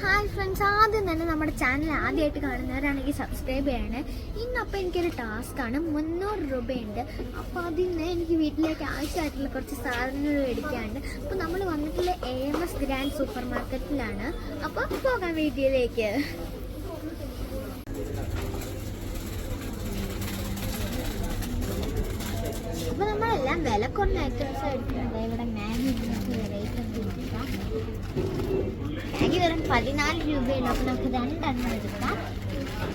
Hi friends ആദ്യം തന്നെ നമ്മുടെ ചാനൽ ആദ്യമായിട്ട് കാണുന്നവരാണെങ്കിൽ സബ്സ്ക്രൈബ് ചെയ്യണേ. ഇന്നപ്പോൾ എനിക്കൊരു ടാസ്ക്കാണ് മുന്നൂറ് രൂപയുണ്ട്. അപ്പോൾ നിന്ന് എനിക്ക് വീട്ടിലേക്ക് ആവശ്യമായിട്ടുള്ള കുറച്ച് സാധനങ്ങൾ മേടിക്കാനുണ്ട്. അപ്പോൾ നമ്മൾ വന്നിട്ടുള്ള A M S grand super മാർക്കറ്റിലാണ് അപ്പോൾ പോകാം വീട്ടിലേക്ക്. അപ്പോൾ നമ്മളെല്ലാം വില കുറഞ്ഞ ഐറ്റംസ് എടുക്കുന്നത് ഇവിടെ മാഗി വെറൈറ്റി പതിനാല് രൂപയുള്ളൂ അപ്പോൾ നമുക്ക് രണ്ടെണ്ണം എടുക്കാം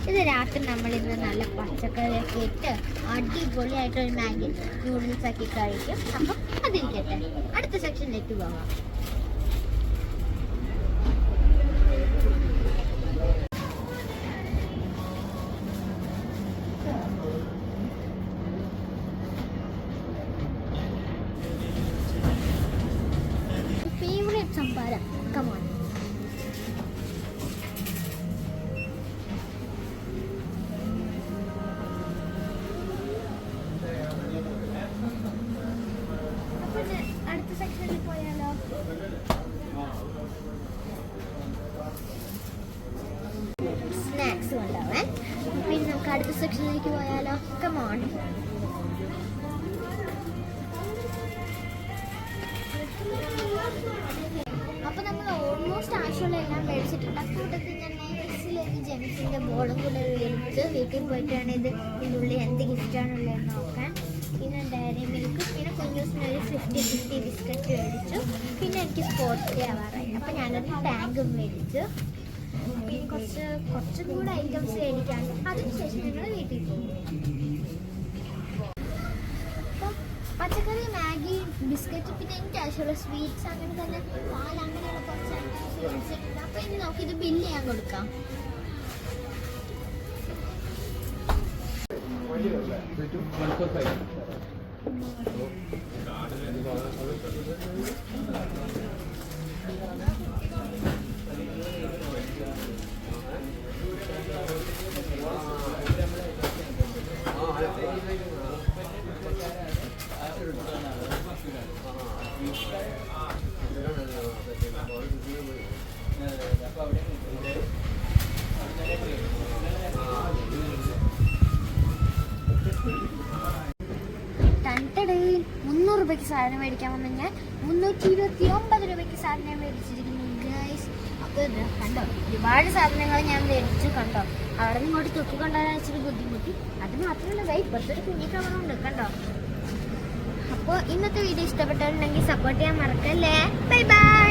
ഇത് രാത്രി നമ്മൾ ഇന്ന് നല്ല പച്ചക്കറിയൊക്കെ ഇട്ട് അടിപൊളിയായിട്ടൊരു മാഗി നൂഡിൽസ് ആക്കി കഴിക്കും. അപ്പം അതിരിക്കട്ടെ. അടുത്ത സെക്ഷനിലേക്ക് പോകാം Come കമോൺ സെക്ഷനിൽ പോയാലോ സ്നാക്സ് കൊണ്ടുപോവാൻ പിന്നെ നമുക്ക് അടുത്ത സെക്ഷനിലേക്ക് പോയാലോ കമോൺ അപ്പൊ നമ്മൾ ഓൾമോസ്റ്റ് ആവശ്യമുള്ള എല്ലാം മേടിച്ചിട്ടുണ്ട് കൂട്ടത്തിൽ ഞാൻ നൈസിലേക്ക് ജെൻസിന്റെ ബോളും കൂടെ മേടിച്ച് വീട്ടിൽ പോയിട്ടാണ് ഇത് ഇതിനുള്ളിൽ എന്ത് ഗിഫ്റ്റാണുള്ളതെന്ന് ഫിഫ്റ്റി ഫിഫ്റ്റി ബിസ്ക്കറ്റ് മേടിച്ചു. പിന്നെ എനിക്ക് സ്പോർട്സ് ഡേ ആവാറായി. അപ്പം ഞാനൊരു ടാങ്കും മേടിച്ചു. പിന്നെ കുറച്ച് കുറച്ചും കൂടെ ഐറ്റംസ് മേടിക്കാൻ അതിനുശേഷം ഞങ്ങൾ വീട്ടിൽ പോകും. പച്ചക്കറി മാഗി ബിസ്ക്കറ്റ് പിന്നെ എനിക്ക് ആവശ്യമുള്ള സ്വീറ്റ്സ് അങ്ങനെ തന്നെ പാൽ അങ്ങനെയുള്ള കുറച്ച് ഐറ്റംസ് മേടിച്ചിട്ടുണ്ട്. അപ്പം ഇനി നമുക്ക് ഇത് ബില്ല് ചെയ്യാൻ കൊടുക്കാം. ടണ്ടടേ Thank you. രൂപയ്ക്ക് സാധനം മേടിക്കാൻ വന്ന ഞാൻ മുന്നൂറ്റി ഇരുപത്തി ഒമ്പത് രൂപയ്ക്ക് സാധനം മേടിച്ചിരിക്കുന്നു ഗൈസ് അപ്പോൾ കണ്ടോ? ഒരുപാട് സാധനങ്ങൾ ഞാൻ മേടിച്ചു കണ്ടോ? അവിടെ നിന്ന് ഇങ്ങോട്ട് തൊക്കി കൊണ്ടുവരാൻ വെച്ചിട്ട് ബുദ്ധിമുട്ടി. അത് മാത്രമല്ല ഗൈ ഇപ്പോഴത്തെ കുഞ്ഞി കവറുണ്ട് കണ്ടോ? അപ്പോൾ ഇന്നത്തെ വീഡിയോ ഇഷ്ടപ്പെട്ടവരുണ്ടെങ്കിൽ സപ്പോർട്ട് ചെയ്യാൻ മറക്കല്ലേ? Bye bye